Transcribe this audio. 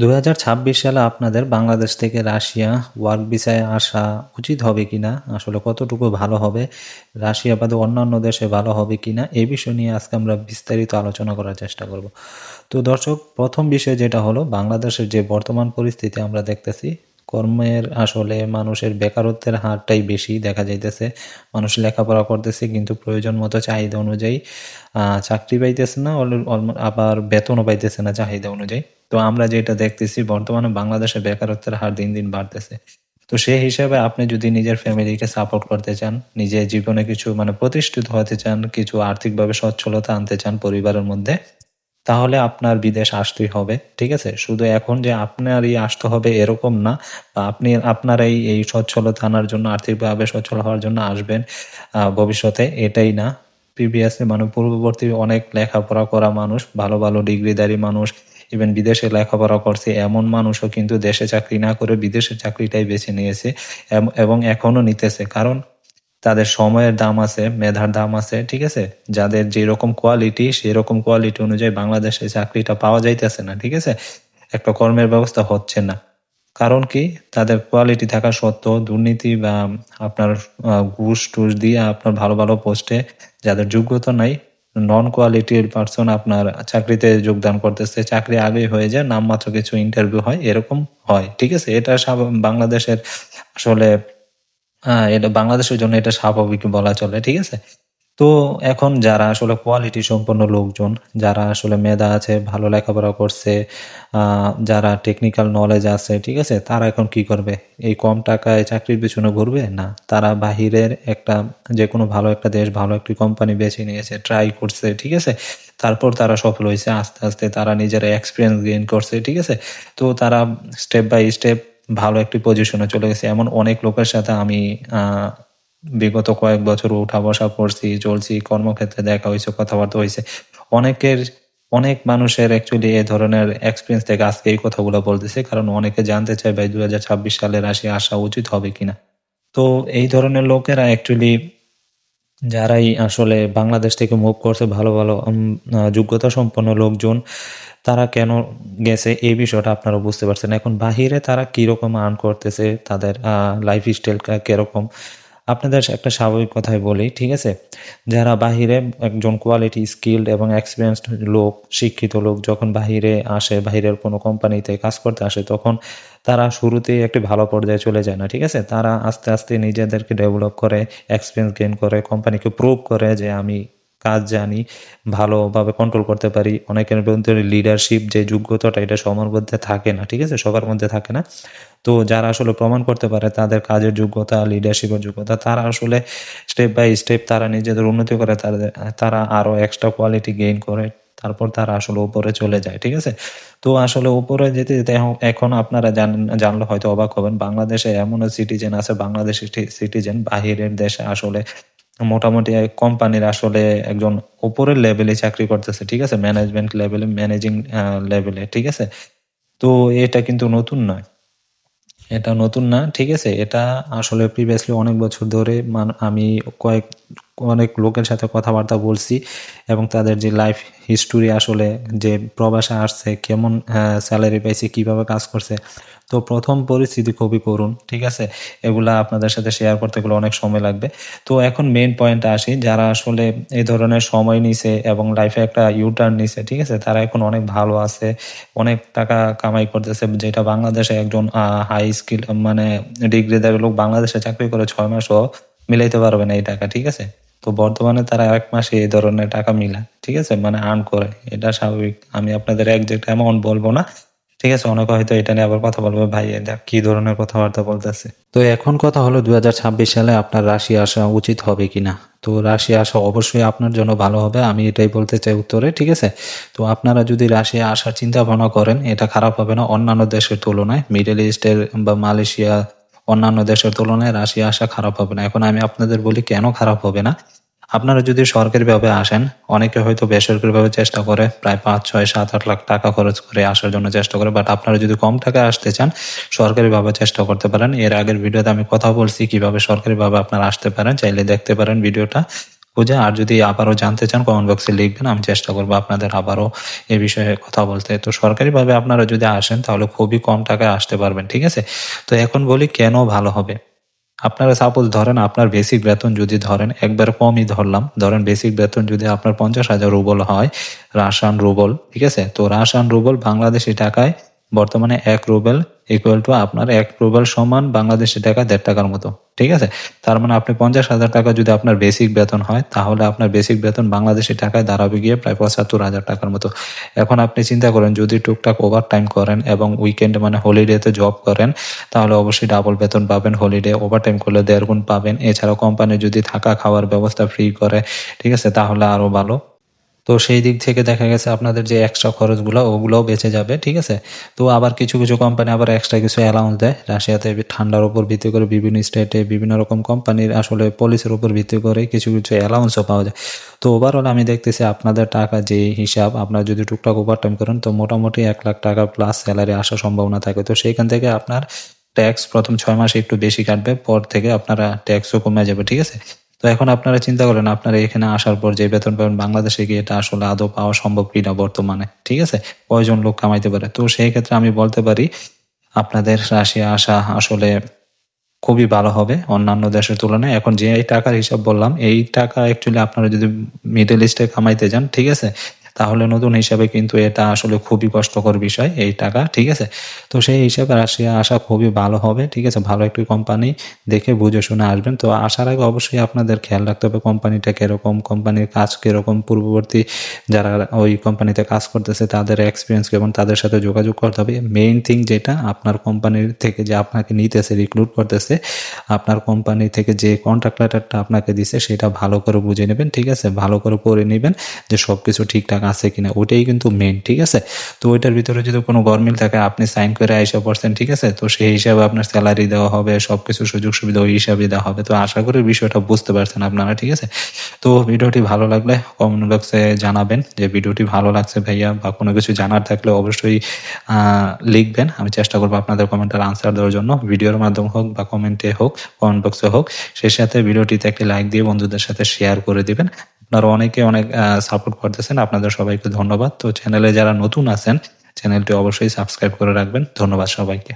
দুই হাজার ছাব্বিশ সালে আপনাদের বাংলাদেশ থেকে রাশিয়া ওয়ার্ক ভিসায় আসা উচিত হবে কি না আসলে কতটুকু ভালো হবে, রাশিয়া বাদে অন্যান্য দেশে ভালো হবে কি না এ বিষয় নিয়ে আজকে আমরা বিস্তারিত আলোচনা করার চেষ্টা করব। তো দর্শক, প্রথম বিষয় যেটা হলো, বাংলাদেশের যে বর্তমান পরিস্থিতি আমরা দেখতেছি, কর্মের আসলে মানুষের বেকারত্বের হারটাই বেশি দেখা যাইতেছে। মানুষ লেখাপড়া করতেছে কিন্তু প্রয়োজন মতো চাহিদা অনুযায়ী চাকরি পাইতেছে না আবার বেতনও পাইতেছে না চাহিদা অনুযায়ী। তো আমরা যেটা দেখতেছি, বর্তমানে বাংলাদেশে বেকারত্বের হার দিন দিন বাড়তেছে। তো সেই হিসাবে আপনি যদি নিজের ফ্যামিলিকে সাপোর্ট করতে চান, নিজের জীবনে কিছু মানে প্রতিষ্ঠিত হতে চান, কিছু আর্থিকভাবে সচ্ছলতা আনতে চান পরিবারের মধ্যে, তাহলে আপনার বিদেশ আসতেই হবে, ঠিক আছে? শুধু এখন যে আপনারই আসতে হবে এরকম না আপনি আপনার এই এই সচ্ছলতা আনার জন্য, আর্থিকভাবে সচ্ছল হওয়ার জন্য আসবেন ভবিষ্যতে এটাই না। প্রিভিয়াসলি মানে পূর্ববর্তী অনেক লেখাপড়া করা মানুষ, ভালো ভালো ডিগ্রিধারী মানুষ ইভেন বিদেশে লেখাপড়া করছে, এমন মানুষও কিন্তু দেশে চাকরি না করে বিদেশে চাকরিটাই বেছে নিয়েছে এবং এখনও নিতেছে। কারণ তাদের সময়ের দাম আছে, মেধার দাম আছে, ঠিক আছে? যাদের যেরকম কোয়ালিটি সেরকম কোয়ালিটি অনুযায়ী বাংলাদেশে চাকরিটা পাওয়া যাইতেছে না, ঠিক আছে? একটা কর্মের ব্যবস্থা হচ্ছে না। কারণ কি? তাদের কোয়ালিটি থাকা সত্ত্বেও দুর্নীতি বা আপনার ঘুষ টুস দিয়ে আপনার ভালো ভালো পোস্টে যাদের যোগ্যতা নাই নন কোয়ালিটির পার্সন আপনার চাকরিতে যোগদান করতেছে, চাকরি আগেই হয়ে যায়, নামমাত্র কিছু ইন্টারভিউ হয়, এরকম হয়, ঠিক আছে? এটা বাংলাদেশের আসলে এটা বাংলাদেশের জন্য এটা স্বাভাবিক বলা চলে, ঠিক আছে? তো এখন যারা আসলে কোয়ালিটি সম্পন্ন লোকজন, যারা আসলে মেধা আছে, ভালো লেখাপড়া করছে যারা টেকনিক্যাল নলেজ আছে, ঠিক আছে, তারা এখন কি করবে? এই কম টাকায় চাকরির পিছনে ঘুরবে? না, তারা বাহিরের একটা যে কোনো ভালো একটা দেশ, ভালো একটি কোম্পানি বেছে নিয়েছে ট্রাই করছে, ঠিক আছে? তারপর তারা সফল হয়েছে, আস্তে আস্তে তারা নিজেরা এক্সপিরিয়েন্স গেইন করছে, ঠিক আছে? তো তারা স্টেপ বাই স্টেপ ভালো একটি পজিশনে চলে গেছে। এমন অনেক লোকের সাথে আমি বিগত কয়েক বছর উঠা বসা করছি, চলছি, কর্মক্ষেত্রে দেখা হয়েছে, কথাবার্তা হয়েছে। অনেকের, অনেক মানুষের অ্যাকচুয়ালি এ ধরনের এক্সপিরিয়েন্স থেকে আজকে এই কথাগুলো বলতেছে, কারণ অনেকে জানতে চায় ভাই দুই হাজার ছাব্বিশ সালে রাশিয়া আসা উচিত হবে কিনা। তো এই ধরনের লোকেরা অ্যাকচুয়ালি যারাই আসলে বাংলাদেশ থেকে মুভ করছে, ভালো ভালো যোগ্যতা সম্পন্ন লোকজন, তারা কেন গেছে? এই বিষয়টা আপনারা বুঝতে পারছেন। এখন বাহিরে তারা কীরকম আর্ন করতেছে? তাদের লাইফ স্টাইল কীরকম? আপনাদের একটা স্বাভাবিক কথাই বলি, ঠিক আছে? যারা বাহিরে একজন কোয়ালিটি স্কিল্ড এবং এক্সপিরিয়েন্সড লোক, শিক্ষিত লোক যখন বাহিরে আসে, বাহিরের কোনো কোম্পানিতে কাজ করতে আসে, তখন তারা শুরুতেই একটি ভালো পর্যায়ে চলে যায় না, ঠিক আছে? তারা আস্তে আস্তে নিজেদেরকে ডেভেলপ করে এক্সপিরিয়েন্স গেইন করে কোম্পানিকে প্রুভ করে যে আমি কাজ জানি, ভালোভাবে কন্ট্রোল করতে পারি। অনেকের মধ্যে লিডারশিপ যে যোগ্যতাটা, এটা সবার মধ্যে থাকে না, ঠিক আছে? সবার মধ্যে থাকে না। তো যারা আসলে প্রমাণ করতে পারে তাদের কাজের যোগ্যতা লিডারশিপের যোগ্যতা, তারা আসলে স্টেপ বাই স্টেপ তারা নিজেদের উন্নতি করে, তাদের, তারা আরও এক্সট্রা কোয়ালিটি গেইন করে, তারপর তারা আসলে উপরে চলে যায়, ঠিক আছে? তো আসলে উপরে যেতে যেতে এখন- আপনারা জানলে হয়তো অবাক হবেন, বাংলাদেশে এমন সিটিজেন আছে, বাংলাদেশি সিটিজেন বাহিরের দেশে আসলে মোটামুটি কোম্পানির আসলে একজন ওপরের লেভেলে চাকরি করতেছে, ঠিক আছে? ম্যানেজমেন্ট লেভেলে ম্যানেজিং লেভেলে ঠিক আছে? তো এটা কিন্তু নতুন নয়। এটা নতুন না, ঠিক আছে? এটা আসলে প্রিভিয়াসলি অনেক বছর ধরে আমি কয়েক অনেক লোকের সাথে কথাবার্তা বলছি এবং তাদের যে লাইফ হিস্টোরি আসলে যে প্রবাসে আসছে, কেমন স্যালারি পাইছে, কীভাবে কাজ করছে, তো প্রথম পরিস্থিতি খুবই করুন, ঠিক আছে? এগুলা আপনাদের সাথে শেয়ার করতে গেলে অনেক সময় লাগবে। তো এখন মেন পয়েন্টে আসি, যারা আসলে এই ধরনের সময় নিছে এবং লাইফে একটা ইউটার্ন নিছে, ঠিক আছে? তারা এখন অনেক ভালো আছে, অনেক টাকা কামাই করতেছে, যেটা বাংলাদেশে একজন হাই স্কিল মানে ডিগ্রিধারী লোক বাংলাদেশে চাকরি করে ছয় মাসও মিলাইতে পারবে না এই টাকা, ঠিক আছে? তো বর্তমানে তারা এক মাসে এই ধরনের টাকা মিলা ঠিক আছে? মানে আর্ন করে। এটা স্বাভাবিক। আমি আপনাদের একজ্যাক্ট অ্যামাউন্ট বলব না, ঠিক আছে? অনেকে হয়তো এটা নিয়ে আবার কথা বলবে, ভাই এটা কি ধরনের কথাবার্তা বলতেছে? তো এখন কথা হলো দু হাজার ছাব্বিশ সালে আপনার রাশিয়া আসা উচিত হবে কিনা? তো রাশিয়া আসা অবশ্যই আপনার জন্য ভালো হবে। আমি এটাই বলতে চাই উত্তরে, ঠিক আছে? তো আপনারা যদি রাশিয়া আসার চিন্তা ভাবনা করেন, এটা খারাপ হবে না। অন্যান্য দেশের তুলনায় মিডল ইস্টের বা মালয়েশিয়া অন্যান্য দেশের তুলনায় রাশিয়া আসা খারাপ হবে না। এখন আমি আপনাদের বলি, কেন খারাপ হবে না? আপনারা যদি সরকারিভাবে আসেন, অনেকে হয়তো বেসরকারিভাবে চেষ্টা করে, প্রায় পাঁচ, ছয়, সাত, আট লাখ টাকা খরচ করে আসার জন্য চেষ্টা করে বাট আপনারা যদি কম টাকায় আসতে চান, সরকারিভাবে চেষ্টা করতে পারেন। এর আগের ভিডিওতে আমি কথা বলছি কীভাবে সরকারিভাবে আপনারা আসতে পারেন। চাইলে দেখতে পারেন ভিডিওটা। বুঝে আর যদি আবারও জানতে চান কমেন্ট বক্সে লিখবেন, আমি চেষ্টা করব আপনাদের আবারও এ বিষয়ে কথা বলতে। তো সরকারিভাবে আপনারা যদি আসেন, তাহলে খুবই কম টাকায় আসতে পারবেন, ঠিক আছে? তো এখন বলি, কেন ভালো হবে? আপনারা সাপোজ ধরেন, আপনার বেসিক বেতন যদি ধরেন, একবার কমই ধরলাম। ধরেন বেসিক বেতন যদি আপনার পঞ্চাশ হাজার রুবল হয় রাশান রুবল, ঠিক আছে? তো রাশান রুবল বাংলাদেশি টাকায় বর্তমানে এক রুবেল ইকুয়াল টু আপনার এক রুবেল সমান বাংলাদেশি টাকা দেড় টাকার মতো, ঠিক আছে? তার মানে আপনি পঞ্চাশ হাজার টাকা যদি আপনার বেসিক বেতন হয়, তাহলে আপনার বেসিক বেতন বাংলাদেশি টাকায় দাঁড়াবে গিয়ে প্রায় পঁচাত্তর হাজার টাকার মতো। এখন আপনি চিন্তা করেন, যদি টুকটাক ওভার টাইম করেন এবং উইকেন্ড মানে হলিডেতে জব করেন, তাহলে অবশ্যই ডাবল বেতন পাবেন হলিডে ওভার টাইম করলে দেড় গুণ পাবেন। এছাড়াও কোম্পানি যদি থাকা খাওয়ার ব্যবস্থা ফ্রি করে, ঠিক আছে? তাহলে আরও ভালো। তো সেই দিক থেকে দেখা গেছে আপনাদের যে এক্সট্রা খরচগুলো, ওগুলোও বেঁচে যাবে, ঠিক আছে? তো আবার কিছু কিছু কোম্পানি আবার এক্সট্রা কিছু অ্যালাউন্স দেয়। রাশিয়াতে ঠান্ডার উপর ভিত্তি করে বিভিন্ন স্টেটে বিভিন্ন রকম কোম্পানির আসলে পলিসির উপর ভিত্তি করে কিছু কিছু অ্যালাউন্সও পাওয়া যায়। তো ওভারঅল আমি দেখতেছি আপনাদের টাকা যে হিসাব, আপনারা যদি টুকটাক ওভার টাইম করেন, তো মোটামুটি এক লাখ টাকা প্লাস স্যালারি আসার সম্ভাবনা থাকে। তো সেইখান থেকে আপনার ট্যাক্স প্রথম ছয় মাসে একটু বেশি কাটবে, পর থেকে আপনারা ট্যাক্সও কমে যাবে, ঠিক আছে? তো এখন আপনারা চিন্তা করেন, আপনারা এখানে আসার পর যে বেতন পাবেন, বাংলাদেশে গিয়ে এটা আসলে আদৌ পাওয়া সম্ভব কিনা বর্তমানে, ঠিক আছে? কয়জন লোক কামাইতে পারে? তো সেই ক্ষেত্রে আমি বলতে পারি, আপনাদের রাশিয়া আসা আসলে খুবই ভালো হবে অন্যান্য দেশের তুলনায়। এখন যে এই টাকার হিসাব বললাম, এই টাকা অ্যাকচুয়ালি আপনারা যদি মিডল ইস্টে কামাইতে যান, ঠিক আছে? তাহলে নতুন হিসাবে কিন্তু এটা আসলে খুবই কষ্টকর বিষয় এই টাকা, ঠিক আছে? তো সেই হিসাবে রাশিয়া আসা খুবই ভালো হবে, ঠিক আছে? ভালো একটি কোম্পানি দেখে বুঝে শুনে আসবেন। তো আসার আগে অবশ্যই আপনাদের খেয়াল রাখতে হবে কোম্পানিটা কীরকম কোম্পানির কাজ কীরকম, পূর্ববর্তী যারা ওই কোম্পানিতে কাজ করতেছে, তাদের এক্সপিরিয়েন্স কেমন, তাদের সাথে যোগাযোগ করতে হবে। মেইন থিং যেটা, আপনার কোম্পানির থেকে যে আপনাকে নিতেছে রিক্রুট করতেছে, আপনার কোম্পানি থেকে যে কন্ট্রাক্ট লেটারটা আপনাকে দিছে, সেটা ভালো করে বুঝে নেবেন, ঠিক আছে? ভালো করে পড়ে নেবেন যে সব কিছু ঠিকঠাক আছে কিনা, ওইটাই কিন্তু মেন ঠিক আছে? তো ওইটার ভিতরে যদি কোনো গরমিল থাকে, আপনি সাইন করে আইসা পড়ছেন, ঠিক আছে? তো সেই হিসাবে আপনার স্যালারি দেওয়া হবে, সবকিছু সুযোগ সুবিধা ওই হিসাবে দেওয়া হবে। তো আশা করি বিষয়টা বুঝতে পারছেন আপনারা, ঠিক আছে? তো ভিডিওটি ভালো লাগলে কমেন্ট বক্সে জানাবেন যে ভিডিওটি ভালো লাগছে ভাইয়া বা কোনো কিছু জানার থাকলে অবশ্যই লিখবেন। আমি চেষ্টা করব আপনাদের কমেন্টের আনসার দেওয়ার জন্য। ভিডিওর মাধ্যমে হোক বা কমেন্টে হোক কমেন্ট বক্সে হোক, সেই সাথে ভিডিওটিতে একটি লাইক দিয়ে বন্ধুদের সাথে শেয়ার করে দিবেন। আপনারা অনেকে অনেক সাপোর্ট করতেছেন, আপনাদের সবাইকে ধন্যবাদ। তো চ্যানেলে যারা নতুন আছেন চ্যানেলটি অবশ্যই সাবস্ক্রাইব করে রাখবেন। ধন্যবাদ সবাইকে।